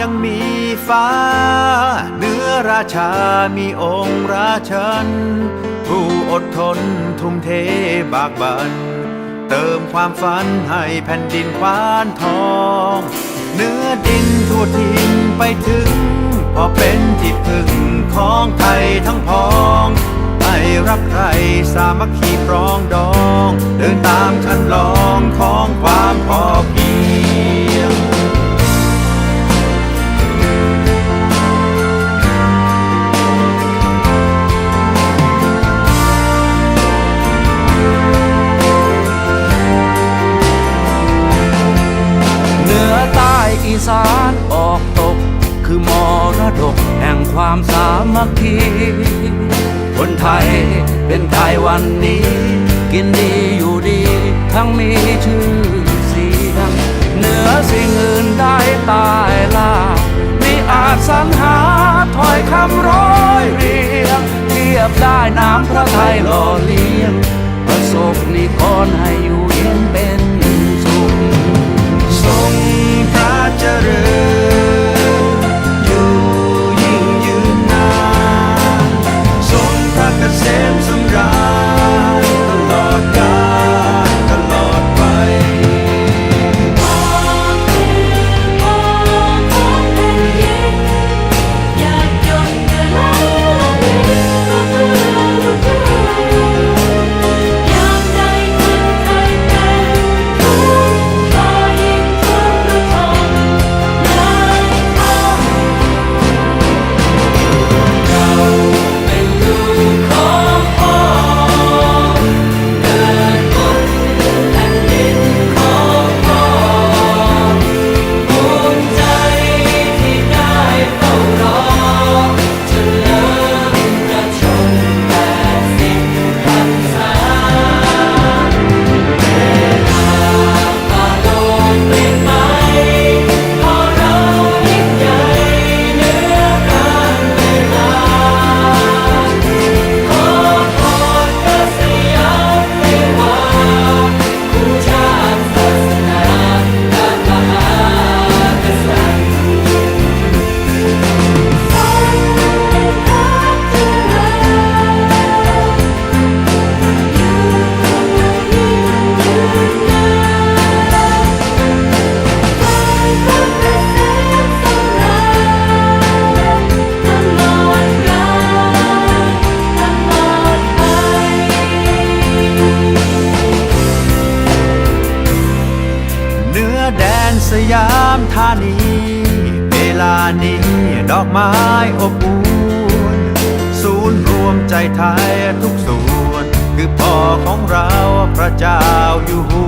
ยังมีฟ้า เนื้อราชามีองค์ราชัน ผู้อดทนทุ่มเทบากบัน เติมความฝันให้แผ่นดินควานทอง เนื้อดินทั่วทินไปถึง พอเป็นที่พึ่งของไทยทั้งพองไม่รักใครสามัคคีปรองดอง เดินตามคันลองของความพอเพีย คือมรดกแห่งความสามัคคี คนไทยเป็นไทยวันนี้ กินดีอยู่ดี ทั้งมีชื่อเสียงเหนือสิ่งอื่นได้ตายล่ามีอาจสรรหาถอยคำร้อยเรียง เทียบได้น้ำพระไทยหล่อเลี้ยงประสบนิกรให้ ธานี เวลานี้ดอกไม้อบอุ่นศูนย์รวมใจไทยทุกส่วน คือพ่อของเราพระเจ้าอยู่หั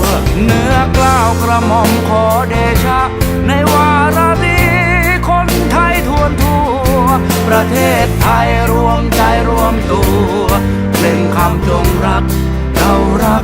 วเนื้อกล้าวกระหม่อมขอเดชะ ในวาระนี้คนไทยทวนทั่ว ประเทศไทยรวมใจรวมตัวเพลงคำจงรักเรารัก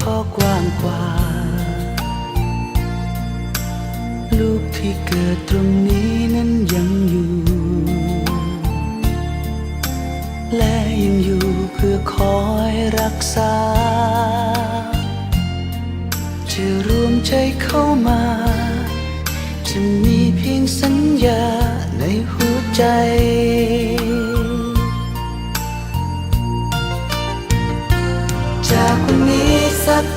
พ่อกว้างกว่า ลูกที่เกิดตรงนี้นั้นยังอยู่ และยังอยู่เพื่อคอยรักษา จะรวมใจเข้ามา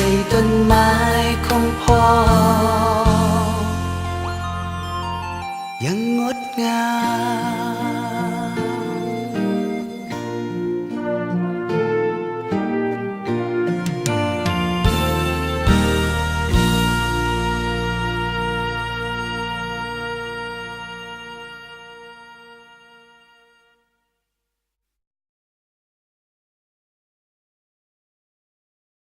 ใส่ต้นไม้ของพ่อ ยังงดงาม